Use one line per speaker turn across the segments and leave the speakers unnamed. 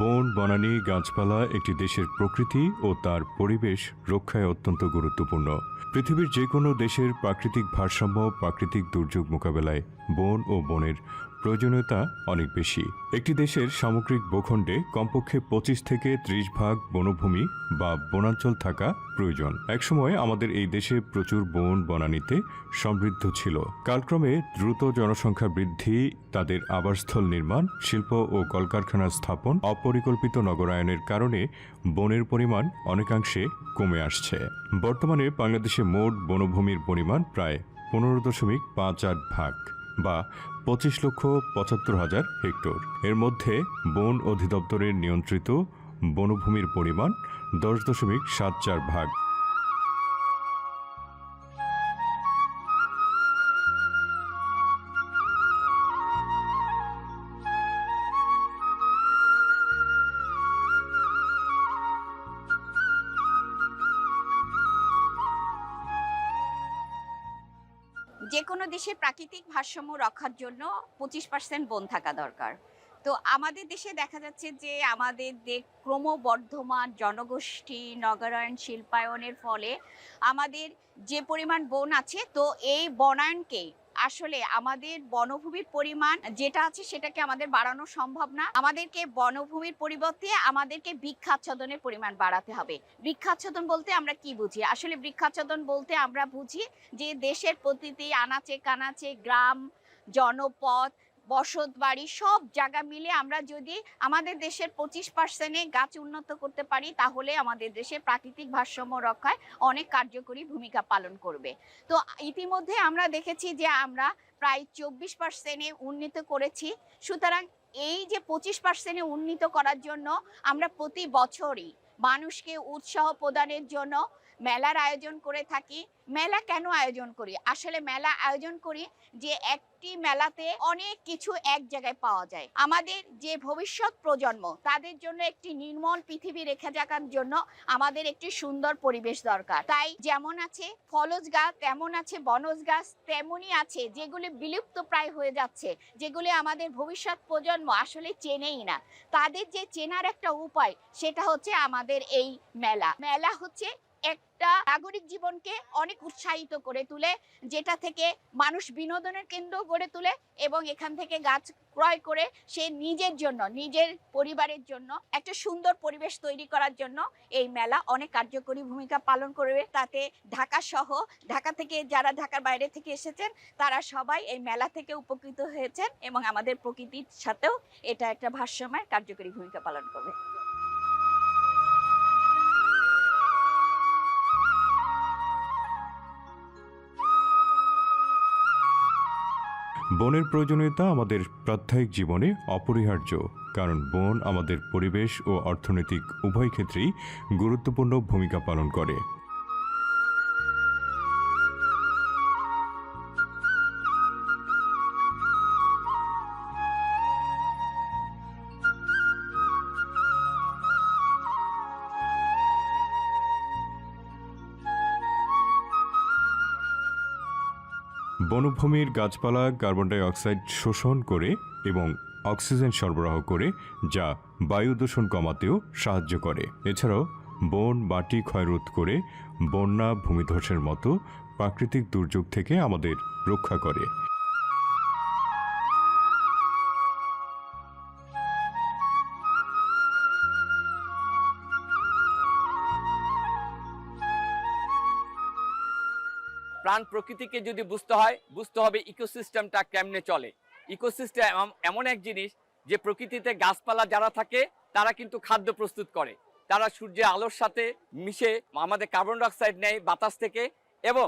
বন বনানি গাছপালা একটি দেশের প্রকৃতি ও তার পরিবেশ রক্ষায় অত্যন্ত গুরুত্বপূর্ণ পৃথিবীর যে কোনো দেশের প্রাকৃতিক ভারসাম্য প্রাকৃতিক দুর্যোগ মোকাবেলায় বন ও বনের প্রয়োজনীয়তা অনেক বেশি একটি দেশের সামগ্রিক ভূখণ্ডে কমপক্ষে পঁচিশ থেকে ত্রিশ ভাগ বনভূমি বা বনাঞ্চল থাকা প্রয়োজন একসময় আমাদের এই দেশে প্রচুর বন বনানীতে সমৃদ্ধ ছিল কালক্রমে দ্রুত জনসংখ্যা বৃদ্ধি তাদের আবাসস্থল নির্মাণ শিল্প ও কলকারখানা স্থাপন অপরিকল্পিত নগরায়নের কারণে বনের পরিমাণ অনেকাংশে কমে আসছে বর্তমানে বাংলাদেশে মোট বনভূমির পরিমাণ প্রায় পনেরো দশমিক পাঁচ আট ভাগ বা পঁচিশ লক্ষ পঁচাত্তর হাজার হেক্টর এর মধ্যে বন অধিদপ্তরের নিয়ন্ত্রিত বনভূমির পরিমাণ দশ দশমিক সাত চার ভাগ
যে কোনো দেশে প্রাকৃতিক ভারসাম্য রক্ষার জন্য পঁচিশ পার্সেন্ট বন থাকা দরকার তো আমাদের দেশে দেখা যাচ্ছে যে আমাদের ক্রমবর্ধমান জনগোষ্ঠী নগরায়ণ শিল্পায়নের ফলে আমাদের যে পরিমাণ বন আছে তো এই বনায়নকে আসলে আমাদের বনভূমির পরিমাণ যেটা আছে সেটাকে আমাদের বাড়ানো সম্ভব না আমাদেরকে বনভূমির পরিবর্তে আমাদেরকে বৃক্ষাচ্ছাদনের পরিমাণ বাড়াতে হবে বৃক্ষাচ্ছাদন বলতে আমরা কি বুঝি আসলে বৃক্ষাচ্ছাদন বলতে আমরা বুঝি যে দেশের প্রতিটি আনাচে কানাচে গ্রাম জনপথ বসত বাড়ি সব জায়গা মিলে আমরা যদি আমাদের দেশের পঁচিশ পার্সেন্টে গাছ উন্নত করতে পারি তাহলে আমাদের দেশে প্রাকৃতিক ভারসাম্য রক্ষায় অনেক কার্যকরী ভূমিকা পালন করবে তো ইতিমধ্যে আমরা দেখেছি যে আমরা প্রায় চব্বিশ পার্সেন্টে উন্নীত করেছি সুতরাং এই যে পঁচিশ পার্সেন্টে উন্নীত করার জন্য আমরা প্রতি বছরই মানুষকে উৎসাহ প্রদানের জন্য মেলার আয়োজন করে থাকি মেলা কেন আয়োজন করি আসলে মেলা আয়োজন করি যে একটি মেলাতে অনেক কিছু এক জায়গায় পাওয়া যায় আমাদের যে ভবিষ্যৎ প্রজন্ম তাদের জন্য একটি নির্মল পৃথিবী রেখে যাকার জন্য আমাদের একটি সুন্দর পরিবেশ দরকার তাই যেমন আছে ফলজ গাছ তেমন আছে বনজ গাছ তেমনই আছে যেগুলি বিলুপ্ত প্রায় হয়ে যাচ্ছে যেগুলি আমাদের ভবিষ্যৎ প্রজন্ম আসলে চেনেই না তাদের যে চেনার একটা উপায় সেটা হচ্ছে আমাদের এই মেলা মেলা হচ্ছে একটা নাগরিক জীবনকে অনেক উৎসাহিত করে তুলে যেটা থেকে মানুষ বিনোদনের কেন্দ্র গড়ে তুলে এবং এখান থেকে গাছ ক্রয় করে সে নিজের জন্য নিজের পরিবারের জন্য একটা সুন্দর পরিবেশ তৈরি করার জন্য এই মেলা অনেক কার্যকরী ভূমিকা পালন করবে তাতে ঢাকা সহ ঢাকা থেকে যারা ঢাকার বাইরে থেকে এসেছেন তারা সবাই এই মেলা থেকে উপকৃত হয়েছেন এবং আমাদের প্রকৃতির সাথেও এটা একটা ভারসাম্যের কার্যকরী ভূমিকা পালন করবে
বনের প্রয়োজনীয়তা আমাদের প্রাত্যহিক জীবনে অপরিহার্য কারণ বন আমাদের পরিবেশ ও অর্থনৈতিক উভয় ক্ষেত্রেই গুরুত্বপূর্ণ ভূমিকা পালন করে বনভূমির গাছপালা কার্বন ডাই অক্সাইড শোষণ করে এবং অক্সিজেন সরবরাহ করে যা বায়ু দূষণ কমাতেও সাহায্য করে এছাড়াও বন মাটি ক্ষয়রোধ করে বন্যা ভূমিধ্বসের মতো প্রাকৃতিক দুর্যোগ থেকে আমাদের রক্ষা করে
প্রাণ প্রকৃতিকে যদি বুঝতে হয় বুঝতে হবে ইকোসিস্টেমটা কেমনে চলে ইকোসিস্টেম এমন এক জিনিস যে প্রকৃতিতে গাছপালা যারা থাকে তারা কিন্তু খাদ্য প্রস্তুত করে তারা সূর্যের আলোর সাথে মিশে আমাদের কার্বন ডাইঅক্সাইড নেয় বাতাস থেকে এবং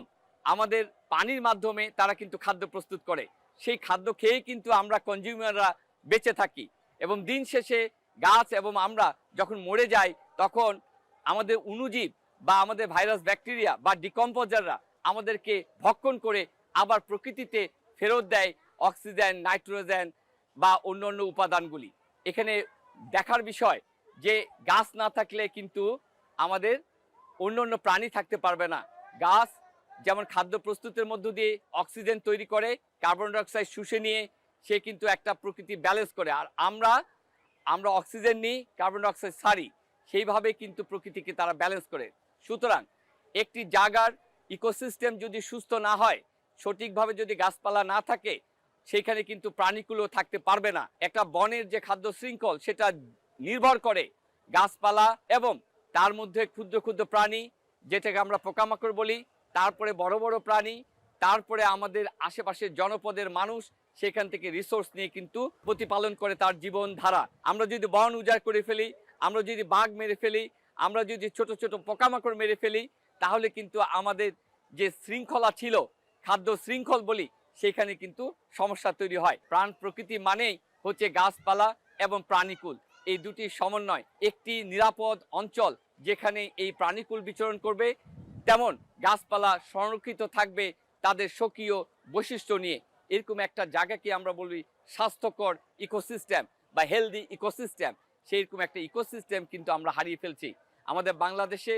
আমাদের পানির মাধ্যমে তারা কিন্তু খাদ্য প্রস্তুত করে সেই খাদ্য খেয়েই কিন্তু আমরা কনজিউমাররা বেঁচে থাকি এবং দিন শেষে গাছ এবং আমরা যখন মরে যাই তখন আমাদের অনুজীব বা আমাদের ভাইরাস ব্যাকটেরিয়া বা ডিকম্পোজাররা আমাদেরকে ভক্ষণ করে আবার প্রকৃতিতে ফেরত দেয় অক্সিজেন নাইট্রোজেন বা অন্য অন্য উপাদানগুলি এখানে দেখার বিষয় যে গাছ না থাকলে কিন্তু আমাদের অন্য অন্য প্রাণী থাকতে পারবে না গাছ যেমন খাদ্য প্রস্তুতের মধ্য দিয়ে অক্সিজেন তৈরি করে কার্বন ডাইঅক্সাইড শুষে নিয়ে সে কিন্তু একটা প্রকৃতি ব্যালেন্স করে আর আমরা আমরা অক্সিজেন নিই কার্বন ডাইঅক্সাইড সারি সেইভাবে কিন্তু প্রকৃতিকে তারা ব্যালেন্স করে সুতরাং একটি জায়গার ইকোসিস্টেম যদি সুস্থ না হয় সঠিকভাবে যদি গাছপালা না থাকে সেইখানে কিন্তু প্রাণীগুলো থাকতে পারবে না একটা বনের যে খাদ্য শৃঙ্খল সেটা নির্ভর করে গাছপালা এবং তার মধ্যে ক্ষুদ্র ক্ষুদ্র প্রাণী যেটাকে আমরা পোকামাকড় বলি তারপরে বড় বড় প্রাণী তারপরে আমাদের আশেপাশের জনপদের মানুষ সেখান থেকে রিসোর্স নিয়ে কিন্তু প্রতিপালন করে তার জীবন ধারা আমরা যদি বন উজাড় করে ফেলি আমরা যদি বাঘ মেরে ফেলি আমরা যদি ছোট ছোট পোকামাকড় মেরে ফেলি তাহলে কিন্তু আমাদের যে শৃঙ্খলা ছিল খাদ্য শৃঙ্খল বলি সেখানে কিন্তু সমস্যা তৈরি হয় প্রাণ প্রকৃতি মানেই হচ্ছে গাছপালা এবং প্রাণীকুল এই দুটি সমন্বয় একটি নিরাপদ অঞ্চল যেখানে এই প্রাণীকুল বিচরণ করবে তেমন গাছপালা সংরক্ষিত থাকবে তাদের স্বকীয় বৈশিষ্ট্য নিয়ে এরকম একটা জায়গাকে আমরা বলি স্বাস্থ্যকর ইকোসিস্টেম বা হেলদি ইকোসিস্টেম সেইরকম একটা ইকোসিস্টেম কিন্তু আমরা হারিয়ে ফেলছি আমাদের বাংলাদেশে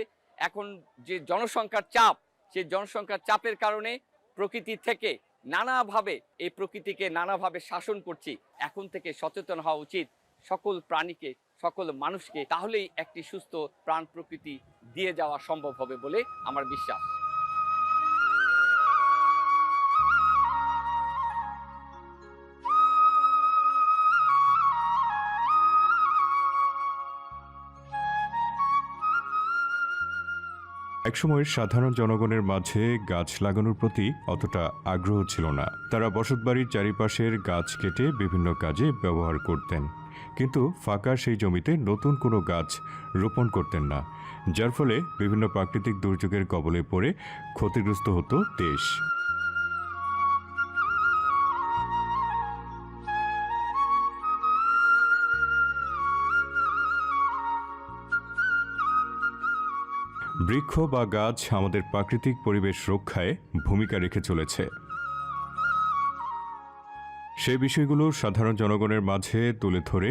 এখন যে জনসংখ্যার চাপ সেই জনসংখ্যার চাপের কারণে প্রকৃতি থেকে নানাভাবে এই প্রকৃতিকে নানাভাবে শাসন করছি এখন থেকে সচেতন হওয়া উচিত সকল প্রাণীকে সকল মানুষকে তাহলেই একটি সুস্থ প্রাণ প্রকৃতি দিয়ে যাওয়া সম্ভব হবে বলে আমার বিশ্বাস
একসময়ের সাধারণ জনগণের মাঝে গাছ লাগানোর প্রতি অতটা আগ্রহ ছিল না তারা বসতবাড়ির চারিপাশের গাছ কেটে বিভিন্ন কাজে ব্যবহার করতেন কিন্তু ফাঁকা সেই জমিতে নতুন কোনো গাছ রোপণ করতেন না যার ফলে বিভিন্ন প্রাকৃতিক দুর্যোগের কবলে পড়ে ক্ষতিগ্রস্ত হতো দেশ বৃক্ষ বা গাছ আমাদের প্রাকৃতিক পরিবেশ রক্ষায় ভূমিকা রেখে চলেছে সেই বিষয়গুলো সাধারণ জনগণের মাঝে তুলে ধরে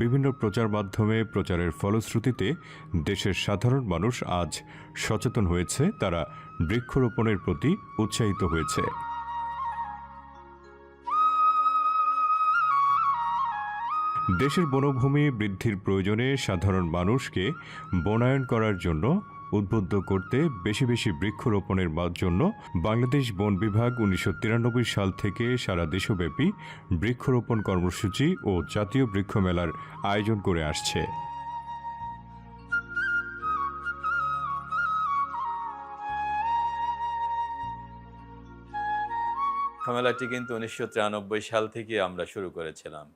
বিভিন্ন প্রচার মাধ্যমে প্রচারের ফলশ্রুতিতে দেশের সাধারণ মানুষ আজ সচেতন হয়েছে তারা বৃক্ষরোপণের প্রতি উৎসাহিত হয়েছে দেশের বনভূমি বৃদ্ধির প্রয়োজনে সাধারণ মানুষকে বনায়ন করার জন্য উদ্বুদ্ধ করতে বেশি বেশি বৃক্ষরোপণের জন্য বাংলাদেশ বন বিভাগ উনিশশো সাল থেকে সারা দেশব্যাপী বৃক্ষরোপণ কর্মসূচি ও জাতীয় বৃক্ষ মেলার আয়োজন করে আসছে
মেলাটি কিন্তু উনিশশো সাল থেকে আমরা শুরু করেছিলাম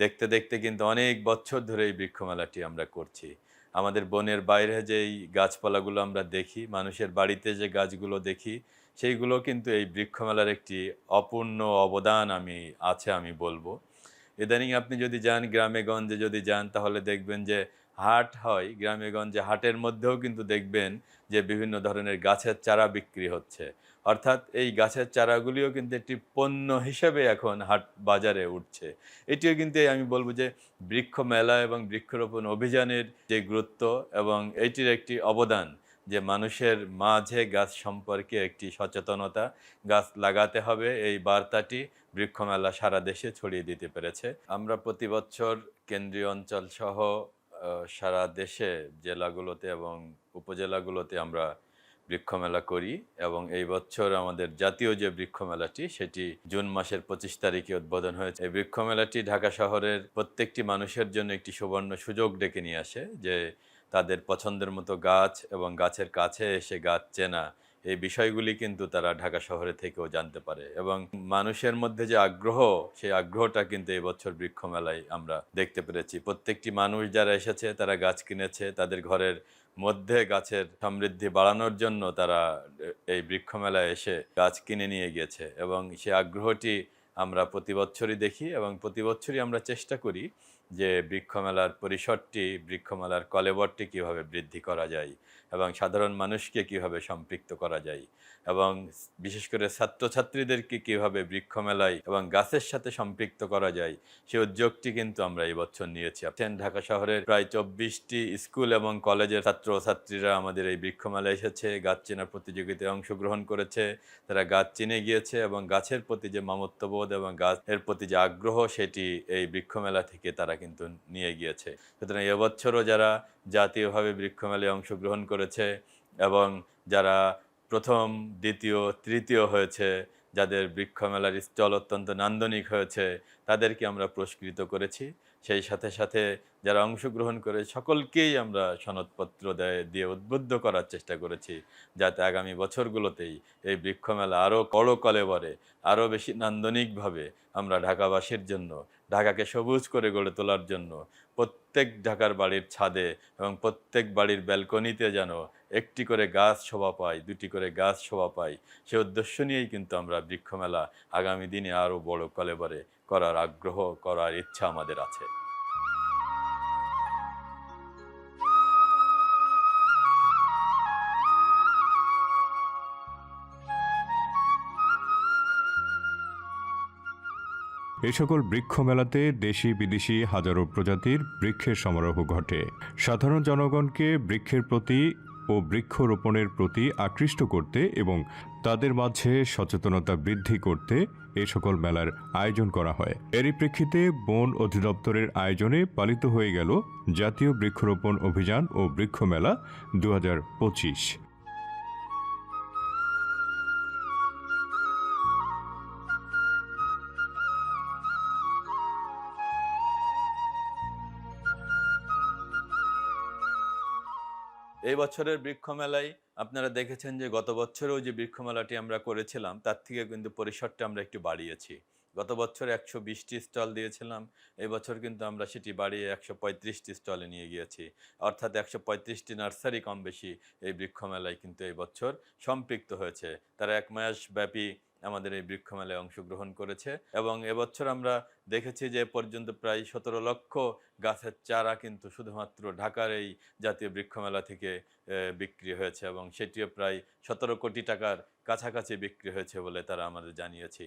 দেখতে দেখতে কিন্তু অনেক বছর ধরে এই বৃক্ষমেলাটি আমরা করছি আমাদের বনের বাইরে যেই গাছপালাগুলো আমরা দেখি মানুষের বাড়িতে যে গাছগুলো দেখি সেইগুলো কিন্তু এই বৃক্ষমেলার একটি অপূর্ণ অবদান আমি আছে আমি বলবো ইদানিং আপনি যদি যান গ্রামে গঞ্জে যদি যান তাহলে দেখবেন যে হাট হয় গ্রামেগঞ্জে হাটের মধ্যেও কিন্তু দেখবেন যে বিভিন্ন ধরনের গাছের চারা বিক্রি হচ্ছে অর্থাৎ এই গাছের চারাগুলিও কিন্তু একটি পণ্য হিসেবে এখন হাট বাজারে উঠছে এটিও কিন্তু আমি বলবো যে বৃক্ষ মেলা এবং বৃক্ষরোপণ অভিযানের যে গুরুত্ব এবং এটির একটি অবদান যে মানুষের মাঝে গাছ সম্পর্কে একটি সচেতনতা গাছ লাগাতে হবে এই বার্তাটি বৃক্ষমেলা সারা দেশে ছড়িয়ে দিতে পেরেছে আমরা প্রতি বছর কেন্দ্রীয় অঞ্চল সহ সারা দেশে জেলাগুলোতে এবং উপজেলাগুলোতে আমরা বৃক্ষমেলা করি এবং এই বছর আমাদের জাতীয় যে বৃক্ষমেলাটি সেটি জুন মাসের পঁচিশ তারিখে উদ্বোধন হয়েছে এই বৃক্ষমেলাটি ঢাকা শহরের প্রত্যেকটি মানুষের জন্য একটি সুবর্ণ সুযোগ ডেকে নিয়ে আসে যে তাদের পছন্দের মতো গাছ এবং গাছের কাছে এসে গাছ চেনা এই বিষয়গুলি কিন্তু তারা ঢাকা শহরে থেকেও জানতে পারে এবং মানুষের মধ্যে যে আগ্রহ সেই আগ্রহটা কিন্তু এই বছর বৃক্ষমেলায় আমরা দেখতে পেরেছি প্রত্যেকটি মানুষ যারা এসেছে তারা গাছ কিনেছে তাদের ঘরের মধ্যে গাছের সমৃদ্ধি বাড়ানোর জন্য তারা এই বৃক্ষমেলায় এসে গাছ কিনে নিয়ে গিয়েছে এবং সে আগ্রহটি আমরা প্রতি বছরই দেখি এবং প্রতি বছরই আমরা চেষ্টা করি যে বৃক্ষমেলার পরিসরটি বৃক্ষমেলার কলেবরটি কিভাবে বৃদ্ধি করা যায় এবং সাধারণ মানুষকে কিভাবে সম্পৃক্ত করা যায় এবং বিশেষ করে ছাত্রছাত্রীদেরকে কিভাবে বৃক্ষমেলায় এবং গাছের সাথে সম্পৃক্ত করা যায় সেই উদ্যোগটি কিন্তু আমরা এই বছর নিয়েছি ঢাকা শহরের প্রায় চব্বিশটি স্কুল এবং কলেজের ছাত্রছাত্রীরা আমাদের এই বৃক্ষমেলায় এসেছে গাছ চেনা প্রতিযোগিতায় অংশগ্রহণ করেছে তারা গাছ চিনে গিয়েছে এবং গাছের প্রতি যে মামত্ববোধ এবং গাছের প্রতি যে আগ্রহ সেটি এই বৃক্ষমেলা থেকে তারা কিন্তু নিয়ে গিয়েছে সুতরাং এবছরও যারা জাতীয়ভাবে বৃক্ষমেলায় অংশগ্রহণ করেছে এবং যারা প্রথম দ্বিতীয় তৃতীয় হয়েছে যাদের বৃক্ষমেলার স্টল অত্যন্ত নান্দনিক হয়েছে তাদেরকে আমরা পুরস্কৃত করেছি সেই সাথে সাথে যারা অংশগ্রহণ করে সকলকেই আমরা সনদপত্র দেয় দিয়ে উদ্বুদ্ধ করার চেষ্টা করেছি যাতে আগামী বছরগুলোতেই এই বৃক্ষমেলা আরও কড় বরে আরও বেশি নান্দনিকভাবে আমরা ঢাকাবাসীর জন্য ঢাকাকে সবুজ করে গড়ে তোলার জন্য প্রত্যেক ঢাকার বাড়ির ছাদে এবং প্রত্যেক বাড়ির ব্যালকনিতে যেন একটি করে গাছ শোভা পাই দুটি করে গাছ শোভা পাই সে উদ্দেশ্য নিয়েই কিন্তু আমরা বৃক্ষমেলা আগামী দিনে আরও বড় কলেবারে করার আগ্রহ করার ইচ্ছা আমাদের আছে
এ সকল বৃক্ষ মেলাতে দেশি বিদেশি হাজারো প্রজাতির বৃক্ষের সমারোহ ঘটে সাধারণ জনগণকে বৃক্ষের প্রতি ও বৃক্ষরোপণের প্রতি আকৃষ্ট করতে এবং তাদের মাঝে সচেতনতা বৃদ্ধি করতে এ সকল মেলার আয়োজন করা হয় এরই প্রেক্ষিতে বন অধিদপ্তরের আয়োজনে পালিত হয়ে গেল জাতীয় বৃক্ষরোপণ অভিযান ও দু হাজার পঁচিশ
এই বছরের বৃক্ষমেলায় আপনারা দেখেছেন যে গত বছরেও যে বৃক্ষমেলাটি আমরা করেছিলাম তার থেকে কিন্তু পরিসরটা আমরা একটু বাড়িয়েছি গত বছর একশো বিশটি স্টল দিয়েছিলাম এবছর কিন্তু আমরা সেটি বাড়িয়ে একশো পঁয়ত্রিশটি স্টলে নিয়ে গিয়েছি অর্থাৎ একশো পঁয়ত্রিশটি নার্সারি কম বেশি এই বৃক্ষমেলায় কিন্তু এই বছর সম্পৃক্ত হয়েছে তারা এক মাস ব্যাপী আমাদের এই বৃক্ষমেলায় অংশগ্রহণ করেছে এবং এবছর আমরা দেখেছি যে পর্যন্ত প্রায় সতেরো লক্ষ গাছের চারা কিন্তু শুধুমাত্র ঢাকার এই জাতীয় বৃক্ষমেলা থেকে বিক্রি হয়েছে এবং সেটিও প্রায় সতেরো কোটি টাকার কাছাকাছি বিক্রি হয়েছে বলে তারা আমাদের জানিয়েছে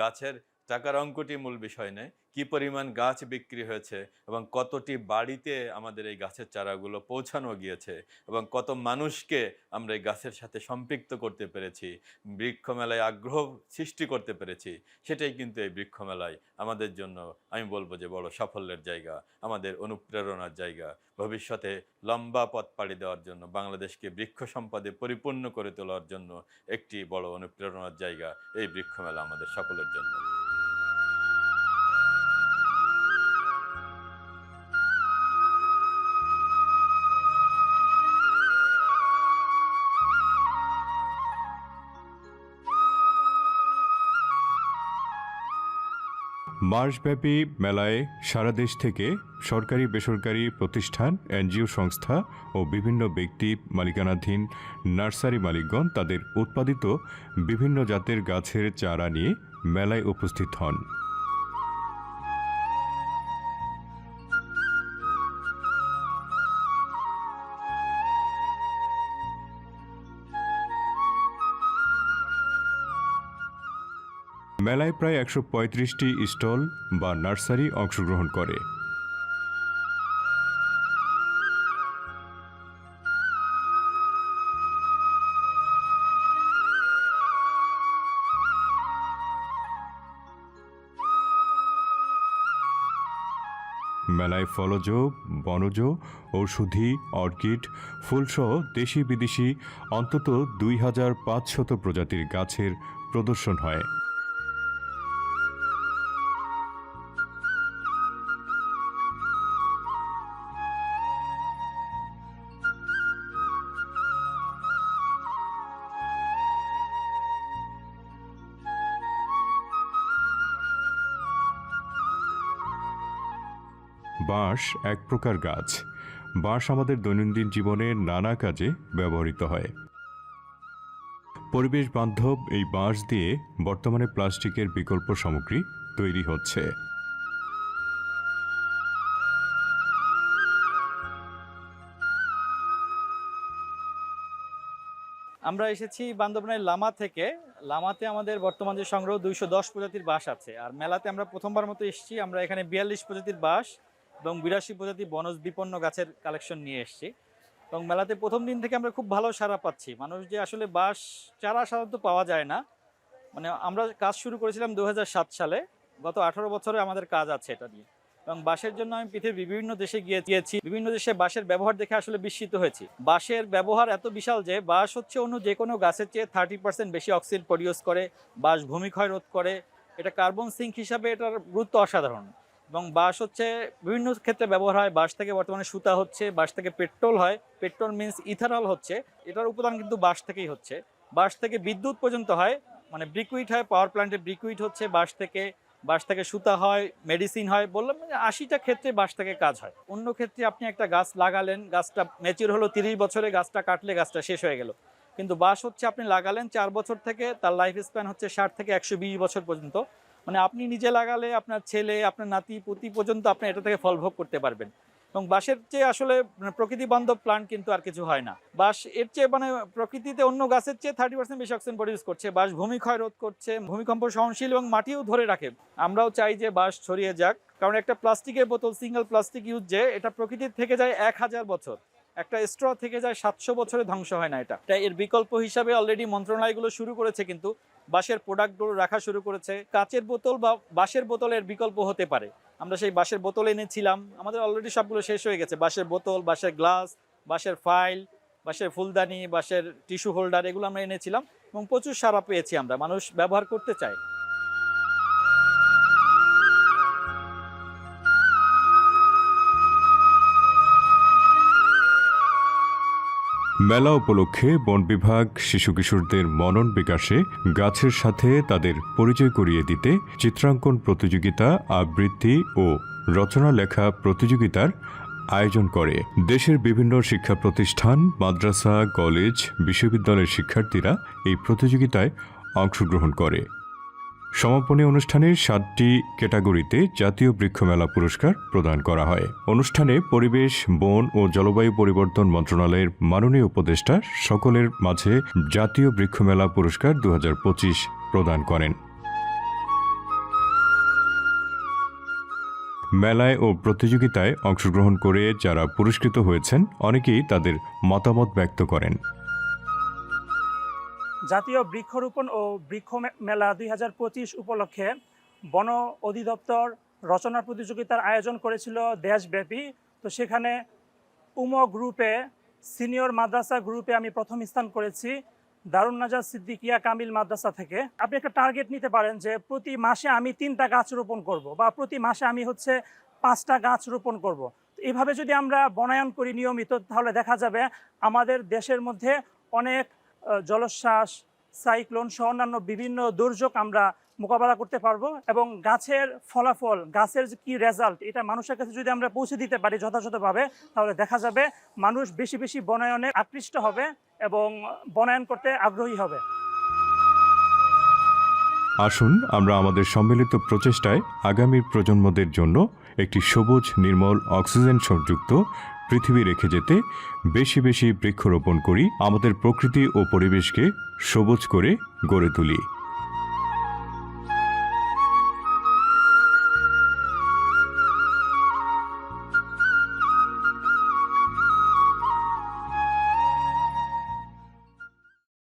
গাছের টাকার অঙ্কটি মূল বিষয় নয় কি পরিমাণ গাছ বিক্রি হয়েছে এবং কতটি বাড়িতে আমাদের এই গাছের চারাগুলো পৌঁছানো গিয়েছে এবং কত মানুষকে আমরা এই গাছের সাথে সম্পৃক্ত করতে পেরেছি বৃক্ষমেলায় আগ্রহ সৃষ্টি করতে পেরেছি সেটাই কিন্তু এই বৃক্ষমেলায় আমাদের জন্য আমি বলবো যে বড় সাফল্যের জায়গা আমাদের অনুপ্রেরণার জায়গা ভবিষ্যতে লম্বা পথ পাড়ি দেওয়ার জন্য বাংলাদেশকে বৃক্ষ সম্পদে পরিপূর্ণ করে তোলার জন্য একটি বড় অনুপ্রেরণার জায়গা এই বৃক্ষমেলা আমাদের সকলের জন্য
মাসব্যাপী মেলায় সারা দেশ থেকে সরকারি বেসরকারি প্রতিষ্ঠান এনজিও সংস্থা ও বিভিন্ন ব্যক্তি মালিকানাধীন নার্সারি মালিকগণ তাদের উৎপাদিত বিভিন্ন জাতের গাছের চারা নিয়ে মেলায় উপস্থিত হন মেলায় প্রায় একশো পঁয়ত্রিশটি স্টল বা নার্সারি অংশগ্রহণ করে মেলায় ফলজ বনজ ঔষধি অর্কিড ফুলসহ দেশি বিদেশি অন্তত দুই হাজার পাঁচশত প্রজাতির গাছের প্রদর্শন হয় বাঁশ এক প্রকার গাছ বাঁশ আমাদের দৈনন্দিন জীবনে নানা কাজে ব্যবহৃত হয় পরিবেশ বান্ধব এই বাঁশ দিয়ে বর্তমানে প্লাস্টিকের বিকল্প সামগ্রী তৈরি হচ্ছে
আমরা এসেছি বান্দরবানের লামা থেকে লামাতে আমাদের বর্তমান যে সংগ্রহ দুইশো প্রজাতির বাঁশ আছে আর মেলাতে আমরা প্রথমবার মতো এসেছি আমরা এখানে বিয়াল্লিশ প্রজাতির বাঁশ এবং বিরাশি প্রজাতি বনজ বিপন্ন গাছের কালেকশন নিয়ে এসছি এবং মেলাতে প্রথম দিন থেকে আমরা খুব ভালো সারা পাচ্ছি মানুষ যে আসলে বাঁশ চারা সাধারণত পাওয়া যায় না মানে আমরা কাজ শুরু করেছিলাম দু সালে গত আঠারো বছরে আমাদের কাজ আছে এটা নিয়ে এবং বাঁশের জন্য আমি পৃথিবীর বিভিন্ন দেশে গিয়ে গিয়েছি বিভিন্ন দেশে বাঁশের ব্যবহার দেখে আসলে বিস্মিত হয়েছি বাঁশের ব্যবহার এত বিশাল যে বাঁশ হচ্ছে অন্য যে কোনো গাছের চেয়ে থার্টি পার্সেন্ট বেশি অক্সিজেন প্রডিউস করে বাঁশ ভূমিক্ষয় রোধ করে এটা কার্বন সিঙ্ক হিসাবে এটার গুরুত্ব অসাধারণ এবং বাঁশ হচ্ছে বিভিন্ন ক্ষেত্রে ব্যবহার হয় বাঁশ থেকে বর্তমানে সুতা হচ্ছে বাঁশ থেকে পেট্রোল হয় পেট্রোল মিন্স ইথানল হচ্ছে এটার উপাদান কিন্তু বাঁশ থেকেই হচ্ছে বাঁশ থেকে বিদ্যুৎ পর্যন্ত হয় মানে ব্রিকুইট হয় পাওয়ার প্ল্যান্টে ব্রিকুইট হচ্ছে বাঁশ থেকে বাঁশ থেকে সুতা হয় মেডিসিন হয় বললাম মানে আশিটা ক্ষেত্রে বাঁশ থেকে কাজ হয় অন্য ক্ষেত্রে আপনি একটা গাছ লাগালেন গাছটা ম্যাচিউর হলো তিরিশ বছরে গাছটা কাটলে গাছটা শেষ হয়ে গেল কিন্তু বাঁশ হচ্ছে আপনি লাগালেন চার বছর থেকে তার লাইফ স্প্যান হচ্ছে ষাট থেকে একশো বছর পর্যন্ত মানে আপনি নিজে লাগালে আপনার ছেলে আপনার নাতি পুতি পর্যন্ত আপনি এটা থেকে ফল ভোগ করতে পারবেন এবং বাঁশের চেয়ে আসলে মানে প্রকৃতি বান্ধব প্লান্ট কিন্তু আর কিছু হয় না বাঁশ এর চেয়ে মানে প্রকৃতিতে অন্য গাছের চেয়ে থার্টি পার্সেন্ট বেশি অক্সিজেন প্রডিউস করছে বাঁশ ভূমি ক্ষয় রোধ করছে ভূমিকম্প সহনশীল এবং মাটিও ধরে রাখে আমরাও চাই যে বাঁশ ছড়িয়ে যাক কারণ একটা প্লাস্টিকের বোতল সিঙ্গেল প্লাস্টিক ইউজ যে এটা প্রকৃতির থেকে যায় এক হাজার বছর একটা স্ট্র থেকে যায় সাতশো বছরে ধ্বংস হয় না এটা তাই এর বিকল্প হিসাবে অলরেডি মন্ত্রণালয়গুলো শুরু করেছে কিন্তু বাঁশের প্রোডাক্টগুলো রাখা শুরু করেছে কাচের বোতল বা বাঁশের বোতলের বিকল্প হতে পারে আমরা সেই বাঁশের বোতল এনেছিলাম আমাদের অলরেডি সবগুলো শেষ হয়ে গেছে বাঁশের বোতল বাঁশের গ্লাস বাঁশের ফাইল বাঁশের ফুলদানি বাঁশের টিস্যু হোল্ডার এগুলো আমরা এনেছিলাম এবং প্রচুর সারা পেয়েছি আমরা মানুষ ব্যবহার করতে চায়
মেলা উপলক্ষে বন বিভাগ শিশু কিশোরদের মনন বিকাশে গাছের সাথে তাদের পরিচয় করিয়ে দিতে চিত্রাঙ্কন প্রতিযোগিতা আবৃত্তি ও রচনা লেখা প্রতিযোগিতার আয়োজন করে দেশের বিভিন্ন শিক্ষা প্রতিষ্ঠান মাদ্রাসা কলেজ বিশ্ববিদ্যালয়ের শিক্ষার্থীরা এই প্রতিযোগিতায় অংশগ্রহণ করে সমাপনী অনুষ্ঠানের সাতটি ক্যাটাগরিতে জাতীয় বৃক্ষমেলা পুরস্কার প্রদান করা হয় অনুষ্ঠানে পরিবেশ বন ও জলবায়ু পরিবর্তন মন্ত্রণালয়ের মাননীয় উপদেষ্টা সকলের মাঝে জাতীয় বৃক্ষমেলা পুরস্কার দু প্রদান করেন মেলায় ও প্রতিযোগিতায় অংশগ্রহণ করে যারা পুরস্কৃত হয়েছেন অনেকেই তাদের মতামত ব্যক্ত করেন
জাতীয় বৃক্ষরোপণ ও বৃক্ষ মেলা দুই উপলক্ষে বন অধিদপ্তর রচনা প্রতিযোগিতার আয়োজন করেছিল দেশব্যাপী তো সেখানে উম গ্রুপে সিনিয়র মাদ্রাসা গ্রুপে আমি প্রথম স্থান করেছি দারুন নাজার সিদ্দিকিয়া কামিল মাদ্রাসা থেকে আপনি একটা টার্গেট নিতে পারেন যে প্রতি মাসে আমি তিনটা গাছ রোপণ করব বা প্রতি মাসে আমি হচ্ছে পাঁচটা গাছ রোপণ করব। এভাবে যদি আমরা বনায়ন করি নিয়মিত তাহলে দেখা যাবে আমাদের দেশের মধ্যে অনেক জলশ্বাস সাইক্লোন সহ অন্যান্য বিভিন্ন দুর্যোগ আমরা মোকাবেলা করতে পারবো এবং গাছের ফলাফল গাছের কি রেজাল্ট এটা মানুষের কাছে যদি আমরা পৌঁছে দিতে পারি যথাযথভাবে তাহলে দেখা যাবে মানুষ বেশি বেশি বনায়নে আকৃষ্ট হবে এবং বনায়ন করতে আগ্রহী হবে
আসুন আমরা আমাদের সম্মিলিত প্রচেষ্টায় আগামী প্রজন্মদের জন্য একটি সবুজ নির্মল অক্সিজেন সংযুক্ত পৃথিবী রেখে যেতে বেশি বেশি বৃক্ষরোপণ করি আমাদের প্রকৃতি ও পরিবেশকে সবুজ করে গড়ে তুলি